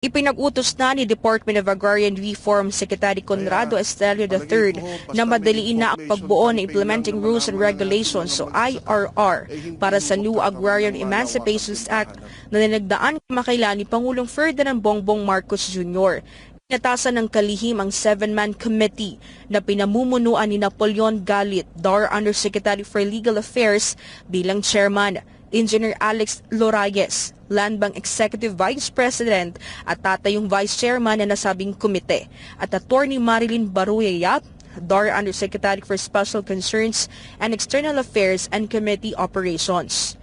Ipinag-utos na ni Department of Agrarian Reform Secretary Conrado Estelio III na madaliin na ang pagbuo ng Implementing Rules and Regulations o IRR para sa New Agrarian Emancipations Act na ninagdaan kamakailan ni Pangulong Ferdinand Bongbong Marcos Jr. Inatasan ng kalihim ang seven-man committee na pinamumunuan ni Napoleon Galit, DAR Undersecretary for Legal Affairs bilang chairman. Engineer Alex Lorayes, Land Bank Executive Vice President at tatayong Vice Chairman na nasabing komite. At Attorney Marilyn Baruya Yap, DAR Undersecretary for Special Concerns and External Affairs and Committee Operations.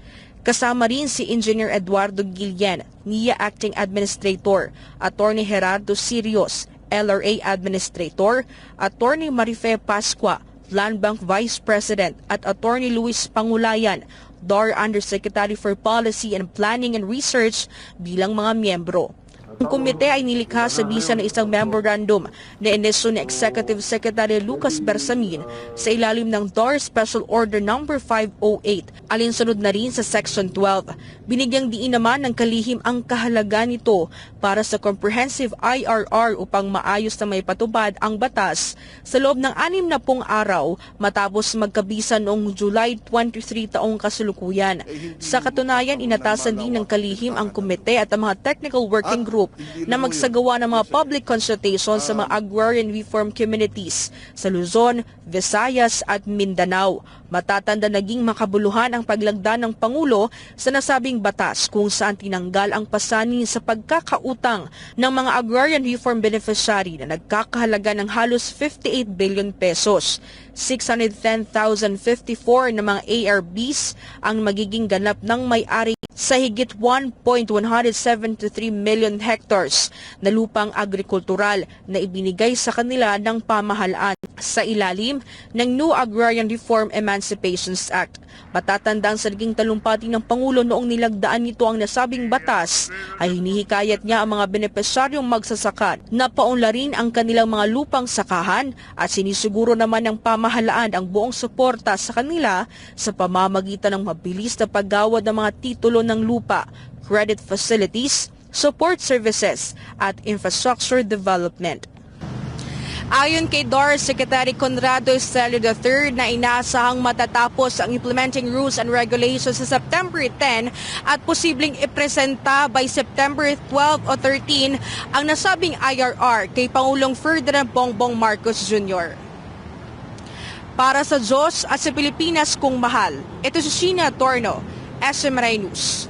Kasama rin si Engineer Eduardo Guillen, NIA Acting Administrator, Attorney Gerardo Sirios, LRA Administrator, Attorney Marife Pasqua, Land Bank Vice President. At Attorney Luis Pangulayan, DAR Undersecretary for Policy and Planning and Research bilang mga miyembro. Ang komite ay nilikha sa bisa ng isang memorandum na ineso ni Executive Secretary Lucas Bersamin sa ilalim ng DAR Special Order No. 508 alinsunod na rin sa Section 12. Binigyang diin naman ng kalihim ang kahalaga nito para sa comprehensive IRR upang maayos na may patubad ang batas sa loob ng anim na pong araw matapos magkabisa noong July 23 taong kasulukuyan. Sa katunayan, inatasan din ng kalihim ang komite at ang mga technical working group na magsagawa ng mga public consultations sa mga agrarian reform communities sa Luzon, Visayas at Mindanao. Matatanda naging makabuluhan ang paglagda ng Pangulo sa nasabing batas kung saan tinanggal ang pasanin sa pagkakautang ng mga agrarian reform beneficiary na nagkakahalaga ng halos 58 billion pesos. 610,054 na mga ARBs ang magiging ganap ng may-ari sa higit 1.173 million hectares na lupang agrikultural na ibinigay sa kanila ng pamahalaan sa ilalim ng New Agrarian Reform Emancipations Act. Matatandang sa naging talumpati ng Pangulo noong nilagdaan nito ang nasabing batas ay hinihikayat niya ang mga benepisyaryong magsasaka na paunlarin ang kanilang mga lupang sakahan at sinisiguro naman ng pamahalaan ang buong suporta sa kanila sa pamamagitan ng mabilis na paggawad ng mga titulo ng lupa, credit facilities, support services at infrastructure development. Ayon kay DOR Secretary Conrado Estelio III na inaasahang matatapos ang implementing rules and regulations sa September 10 at posibleng ipresenta by September 12 o 13 ang nasabing IRR kay Pangulong Ferdinand Bongbong Marcos Jr. Para sa Diyos at sa Pilipinas kung mahal, ito si Sheena Torno, SM Ashamreinos.